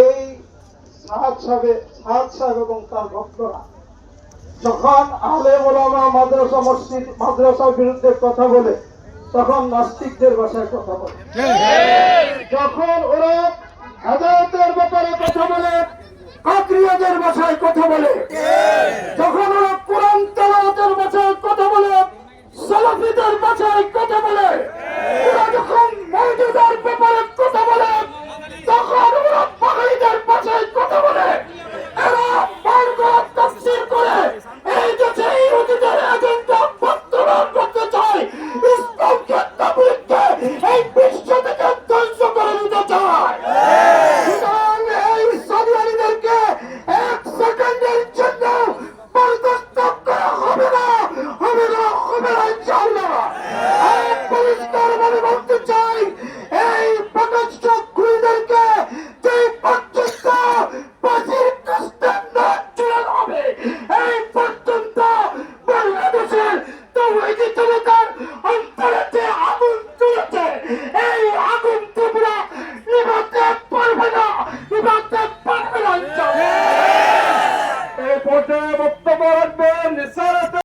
এই এবং তার ভক্তরা যখন আলে ওলামা মাদ্রাসা মসজিদ মাদ্রাসার বিরুদ্ধে কথা বলে, তখন নাস্তিকদের ভাষায় কথা বলে। যখন ওরা হেদায়তের ব্যাপারে কথা বলে, কাকরিয়াদের ভাষায় কথা বলে। এই বিশ্ব থেকে ধ্বংস করে দিতে চায়। এই ইসলামীদেরকে এক সেকেন্ডের জন্য বরদাস্ত করা হবে না হবে না হবে না, ইনশাআল্লাহ। পরিষ্কার ভাবে বলতে নিঃসারাতে বক্তব্য রাখবেন নিঃসারাতে